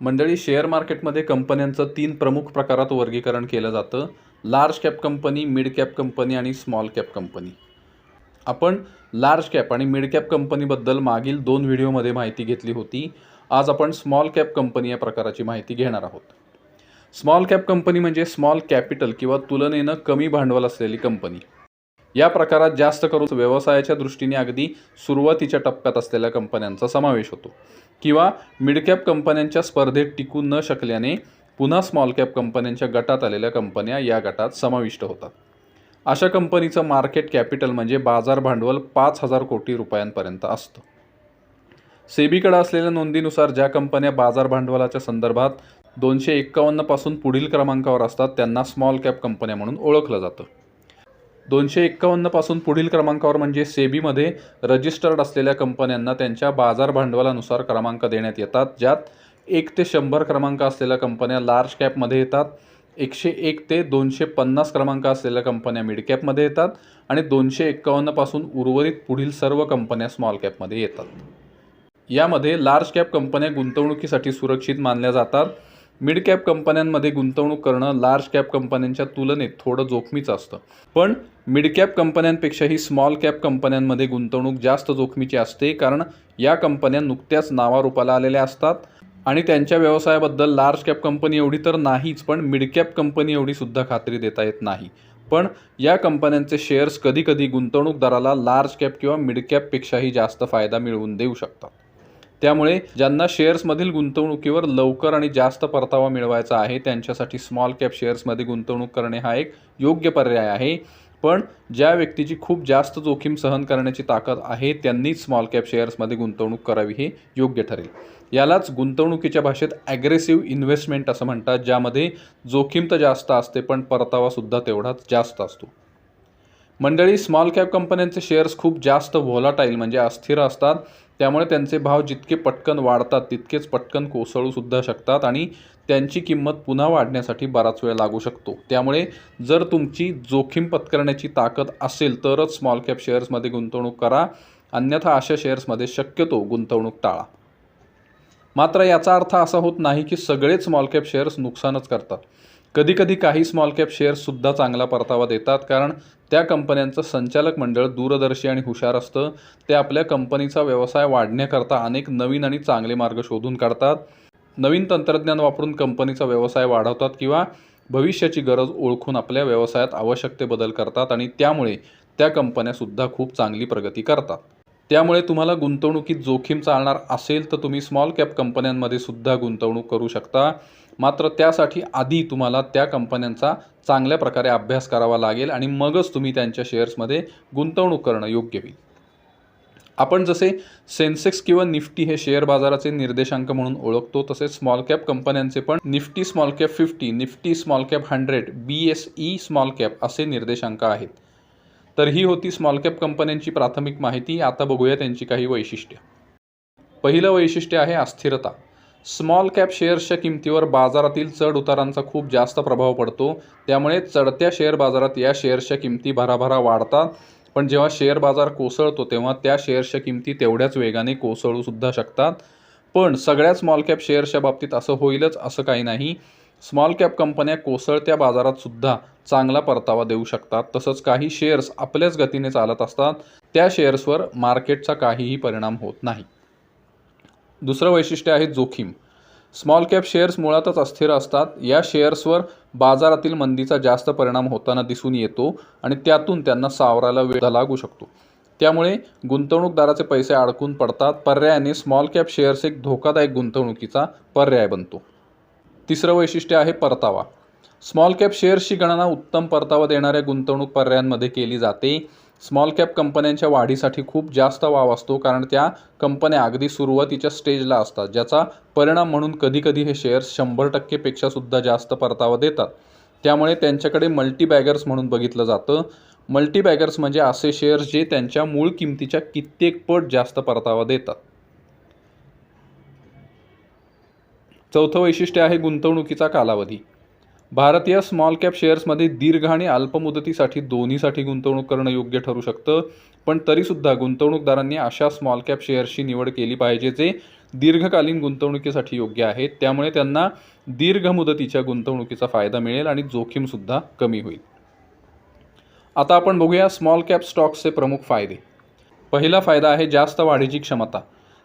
मंडळी शेअर मार्केटमध्ये कंपन्यांचं तीन प्रमुख प्रकारात वर्गीकरण केलं जातं. Large cap company mid cap company आणि स्मॉल कॅप कंपनी. आपण लार्ज कॅप आणि मिड कॅप कंपनीबद्दल मागील दोन व्हिडिओमध्ये माहिती घेतली होती. आज आपण स्मॉल कॅप कंपनी या प्रकाराची माहिती घेणार आहोत. स्मॉल कॅप कंपनी म्हणजे स्मॉल कॅपिटल किंवा तुलनेनं कमी भांडवल असलेली कंपनी. या प्रकारात जास्त करून व्यवसायाच्या दृष्टीने अगदी सुरुवातीच्या टप्प्यात असलेल्या कंपन्यांचा समावेश होतो. किंवा मिडकॅप कंपन्यांच्या स्पर्धेत टिकू न शकल्याने पुन्हा स्मॉल कॅप कंपन्यांच्या गटात आलेल्या कंपन्या या गटात समाविष्ट होतात. अशा कंपनीचं मार्केट कॅपिटल म्हणजे बाजार भांडवल पाच हजार कोटी रुपयांपर्यंत असतं. सेबीकडे असलेल्या नोंदीनुसार ज्या कंपन्या बाजार भांडवलाच्या संदर्भात दोनशे एक्कावन्नपासून पुढील क्रमांकावर असतात त्यांना स्मॉल कॅप कंपन्या म्हणून ओळखलं जातं. दोनशे एक्कावन्नपासून पुढील क्रमांकावर म्हणजे सेबीमध्ये रजिस्टर्ड असलेल्या कंपन्यांना त्यांच्या बाजार भांडवलानुसार क्रमांक देण्यात येतात ज्यात एक ते शंभर क्रमांक असलेल्या कंपन्या लार्ज कॅपमध्ये येतात एकशे एक ते दोनशे पन्नास क्रमांक असलेल्या कंपन्या मिड कॅपमध्ये येतात आणि दोनशे एक्कावन्नपासून उर्वरित पुढील सर्व कंपन्या स्मॉल कॅपमध्ये येतात. यामध्ये लार्ज कॅप कंपन्या गुंतवणुकीसाठी सुरक्षित मानल्या जातात मिड कॅप कंपन्यांमध्ये गुंतवणूक करणं लार्ज कॅप कंपन्यांच्या तुलनेत थोडं जोखमीचं असतं. पण मिड कॅप कंपन्यांपेक्षाही स्मॉल कॅप कंपन्यांमध्ये गुंतवणूक जास्त जोखमीची असते कारण या कंपन्या नुकत्याच नावारूपाला आलेल्या असतात आणि त्यांच्या व्यवसायाबद्दल लार्ज कॅप कंपनी एवढी तर नाहीच पण मिड कॅप कंपनी एवढी सुद्धा खात्री देता येत नाही. पण या कंपन्यांचे शेअर्स कधीकधी गुंतवणूकदाराला लार्ज कॅप किंवा मिड कॅपपेक्षाही जास्त फायदा मिळवून देऊ शकतात. त्यामुळे ज्यांना शेअर्समधील गुंतवणुकीवर लवकर आणि जास्त परतावा मिळवायचा आहे त्यांच्यासाठी स्मॉल कॅप शेअर्समध्ये गुंतवणूक करणे हा एक योग्य पर्याय आहे. पण ज्या व्यक्तीची खूप जास्त जोखीम सहन करण्याची ताकद आहे त्यांनीच स्मॉल कॅप शेअर्समध्ये गुंतवणूक करावी हे योग्य ठरेल. यालाच गुंतवणुकीच्या भाषेत ॲग्रेसिव्ह इन्व्हेस्टमेंट असं म्हणतात ज्यामध्ये जोखीम तर जास्त असते पण परतावासुद्धा तेवढाच जास्त असतो. मंडळी स्मॉल कॅप कंपन्यांचे शेअर्स खूप जास्त व्होलाटाईल म्हणजे अस्थिर असतात. त्यामुळे त्यांचे भाव जितके पटकन वाढतात तितकेच पटकन कोसळूसुद्धा शकतात आणि त्यांची किंमत पुन्हा वाढण्यासाठी बराच वेळ लागू शकतो. त्यामुळे जर तुमची जोखीम पत्करण्याची ताकद असेल तरच स्मॉल कॅप शेअर्समध्ये गुंतवणूक करा. अन्यथा अशा शेअर्समध्ये शक्यतो गुंतवणूक टाळा. मात्र याचा अर्थ असा होत नाही की सगळेच स्मॉल कॅप शेअर्स नुकसानच करतात. कधीकधी काही स्मॉल कॅप शेअर्ससुद्धा चांगला परतावा देतात कारण त्या कंपन्यांचं संचालक मंडळ दूरदर्शी आणि हुशार असतं. ते आपल्या कंपनीचा व्यवसाय वाढण्याकरता अनेक नवीन आणि चांगले मार्ग शोधून काढतात. नवीन तंत्रज्ञान वापरून कंपनीचा व्यवसाय वाढवतात किंवा भविष्याची गरज ओळखून आपल्या व्यवसायात आवश्यक ते बदल करतात आणि त्यामुळे त्या कंपन्यासुद्धा खूप चांगली प्रगती करतात. त्यामुळे तुम्हाला गुंतवणुकीत जोखीम चालणार असेल तर तुम्ही स्मॉल कॅप कंपन्यांमध्ये सुद्धा गुंतवणूक करू शकता. मात्र त्यासाठी आधी तुम्हाला त्या कंपन्यांचा चांगल्या प्रकारे अभ्यास करावा लागेल आणि मगच तुम्ही त्यांच्या शेअर्समध्ये गुंतवणूक करणं योग्य होईल. आपण जसे सेन्सेक्स किंवा निफ्टी हे शेअर बाजाराचे निर्देशांक म्हणून ओळखतो तसे स्मॉल कॅप कंपन्यांचे पण Nifty small cap fifty Nifty small cap hundred B S E small cap असे निर्देशांक आहेत. तर ही होती स्मॉल कॅप कंपन्यांची प्राथमिक माहिती. आता बघूया त्यांची काही वैशिष्ट्य. पहिलं वैशिष्ट्य आहे अस्थिरता. स्मॉल कॅप शेअर्सच्या किमतीवर बाजारातील चढ उतारांचा खूप जास्त प्रभाव पडतो. त्यामुळे चढत्या शेअर बाजारात या शेअर्सच्या किमती भराभरा वाढतात. पण जेव्हा शेअर बाजार कोसळतो तेव्हा त्या शेअर्सच्या किमती तेवढ्याच वेगाने कोसळूसुद्धा शकतात. पण सगळ्या स्मॉल कॅप शेअर्सच्या बाबतीत असं होईलच असं काही नाही. स्मॉल कॅप कंपन्या कोसळत्या बाजारातसुद्धा चांगला परतावा देऊ शकतात. तसंच काही शेअर्स आपल्याच गतीने चालत असतात. त्या शेअर्सवर मार्केटचा काहीही परिणाम होत नाही. दुसरं वैशिष्ट्य आहे जोखीम. स्मॉल कॅप शेअर्स मुळातच अस्थिर असतात. या शेअर्सवर बाजारातील मंदीचा जास्त परिणाम होताना दिसून येतो आणि त्यातून त्यांना सावरायला वेळ लागू शकतो. त्यामुळे गुंतवणूकदाराचे पैसे अडकून पडतात. पर्यायाने स्मॉल कॅप शेअर्स एक धोकादायक गुंतवणुकीचा पर्याय बनतो. तिसरं वैशिष्ट्य आहे परतावा. स्मॉल कॅप शेअर्सची गणना उत्तम परतावा देणाऱ्या गुंतवणूक पर्यायांमध्ये केली जाते. स्मॉल कॅप कंपन्यांच्या वाढीसाठी खूप जास्त वाव असतो कारण त्या कंपन्या अगदी सुरुवातीच्या स्टेजला असतात ज्याचा परिणाम म्हणून कधीकधी हे शेअर्स शंभर टक्केपेक्षा सुद्धा जास्त परतावा देतात. त्यामुळे त्यांच्याकडे मल्टीबॅगर्स म्हणून बघितलं जातं. मल्टीबॅगर्स म्हणजे असे शेअर्स जे त्यांच्या मूळ किमतीच्या कित्येक पट जास्त परतावा देतात. चौथं वैशिष्ट्य आहे गुंतवणुकीचा कालावधी. भारतीय स्मॉल कॅप शेअर्समध्ये दीर्घ आणि अल्पमुदतीसाठी दोन्हीसाठी गुंतवणूक करणं योग्य ठरू शकतं. पण तरीसुद्धा गुंतवणूकदारांनी अशा स्मॉल कॅप शेअर्सची निवड केली पाहिजे जे दीर्घकालीन गुंतवणुकीसाठी योग्य आहेत. त्यामुळे त्यांना दीर्घ मुदतीच्या गुंतवणुकीचा फायदा मिळेल आणि जोखीमसुद्धा कमी होईल. आता आपण बघूया स्मॉल कॅप स्टॉक्सचे प्रमुख फायदे. पहिला फायदा आहे जास्त वाढीची क्षमता.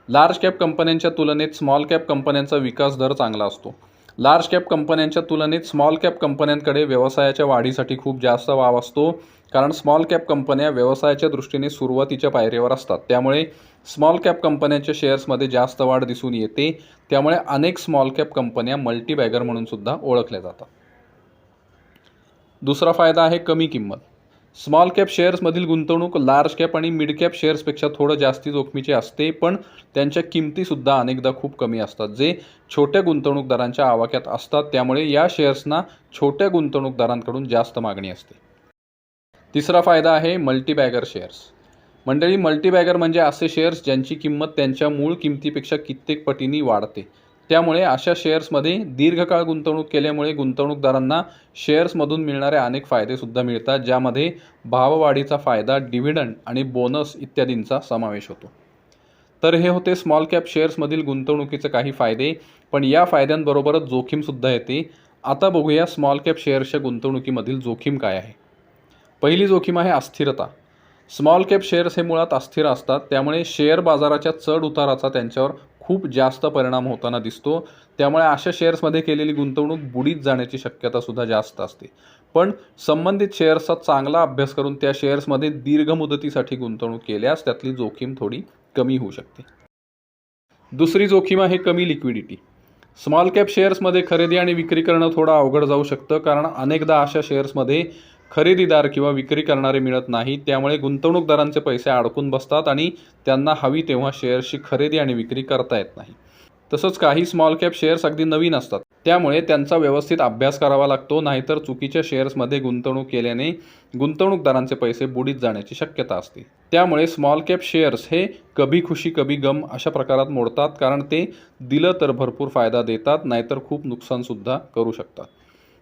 लार्ज कॅप कंपन्यांच्या तुलनेत स्मॉल कॅप कंपन्यांचा विकास दर चांगला असतो. लार्ज कॅप कंपन्यांच्या तुलनेत स्मॉल कॅप कंपन्यांकडे व्यवसायाच्या वाढीसाठी खूप जास्त वाव असतो. कारण स्मॉल कॅप कंपन्या व्यवसायाच्या दृष्टीने सुरुवातीच्या पायरीवर असतात. त्यामुळे स्मॉल कॅप कंपन्यांच्या शेअर्समध्ये जास्त वाढ दिसून येते. त्यामुळे अनेक स्मॉल कॅप कंपन्या मल्टीबॅगर म्हणून सुद्धा ओळखल्या जातात. दुसरा फायदा आहे कमी किंमत. स्मॉल कॅप शेअर्समधील गुंतवणूक लार्ज कॅप आणि मिड कॅप शेअर्सपेक्षा थोडं जास्ती जोखमीची असते पण त्यांच्या किमतीसुद्धा अनेकदा खूप कमी असतात जे छोट्या गुंतवणूकदारांच्या आवाक्यात असतात. त्यामुळे या शेअर्सना छोट्या गुंतवणूकदारांकडून जास्त मागणी असते. तिसरा फायदा आहे मल्टीबॅगर शेअर्स. मंडळी मल्टीबॅगर म्हणजे असे शेअर्स ज्यांची किंमत त्यांच्या मूळ किमतीपेक्षा कित्येक पटींनी वाढते. त्यामुळे अशा शेअर्समध्ये दीर्घकाळ गुंतवणूक केल्यामुळे गुंतवणूकदारांना शेअर्समधून मिळणारे अनेक फायदेसुद्धा मिळतात ज्यामध्ये भाववाढीचा फायदा डिव्हिडंड आणि बोनस इत्यादींचा समावेश होतो. तर हे होते स्मॉल कॅप शेअर्समधील गुंतवणुकीचे काही फायदे पण या फायद्यांबरोबरच जोखीमसुद्धा येते. आता बघूया स्मॉल कॅप शेअर्सच्या गुंतवणुकीमधील जोखीम काय आहे. पहिली जोखीम आहे अस्थिरता. स्मॉल कॅप शेअर्स हे मुळात अस्थिर असतात त्यामुळे शेअर बाजाराच्या चढ उताराचा त्यांच्यावर खूप जास्त परिणाम होताना दिसतो. त्यामुळे अशा शेअर्समध्ये केलेली गुंतवणूक बुडीत जाण्याची शक्यता सुद्धा जास्त असते. पण संबंधित शेअर्सचा चांगला अभ्यास करून त्या शेअर्समध्ये दीर्घ मुदतीसाठी गुंतवणूक केल्यास त्यातली जोखीम थोडी कमी होऊ शकते. दुसरी जोखीम आहे कमी लिक्विडिटी. स्मॉल कॅप शेअर्समध्ये खरेदी आणि विक्री करणं थोडं अवघड जाऊ शकतं कारण अनेकदा अशा शेअर्समध्ये खरेदीदार किंवा विक्री करणारे मिळत नाही त्यामुळे गुंतवणूकदारांचे पैसे अडकून बसतात आणि त्यांना हवी तेव्हा शेअर्सची खरेदी आणि विक्री करता येत नाही. तसंच काही स्मॉल कॅप शेअर्स अगदी नवीन असतात. त्यामुळे त्यांचा व्यवस्थित अभ्यास करावा लागतो नाहीतर चुकीच्या शेअर्समध्ये गुंतवणूक केल्याने गुंतवणूकदारांचे पैसे बुडीत जाण्याची शक्यता असते. त्यामुळे स्मॉल कॅप शेअर्स हे कभी खुशी कभी गम अशा प्रकारात मोडतात कारण ते दिलं तर भरपूर फायदा देतात नाहीतर खूप नुकसानसुद्धा करू शकतात.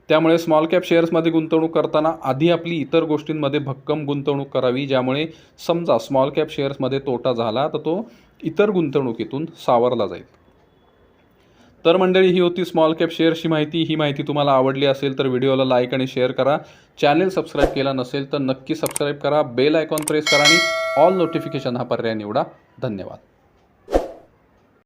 त्यामुळे स्मॉल कॅप शेअर्समध्ये गुंतवणूक करताना आधी आपली इतर गोष्टींमध्ये भक्कम गुंतवणूक करावी ज्यामुळे समजा स्मॉल कॅप शेअर्समध्ये तोटा झाला तर तो इतर गुंतवणुकीतून सावरला जाईल. तर मंडळी ही होती स्मॉल कॅप शेअर्सची माहिती. ही माहिती तुम्हाला आवडली असेल तर व्हिडिओला लाईक आणि शेअर करा. चॅनेल सबस्क्राईब केला नसेल तर नक्की सबस्क्राईब करा. बेल आयकॉन प्रेस करा आणि ऑल नोटिफिकेशन हा पर्याय निवडा. धन्यवाद.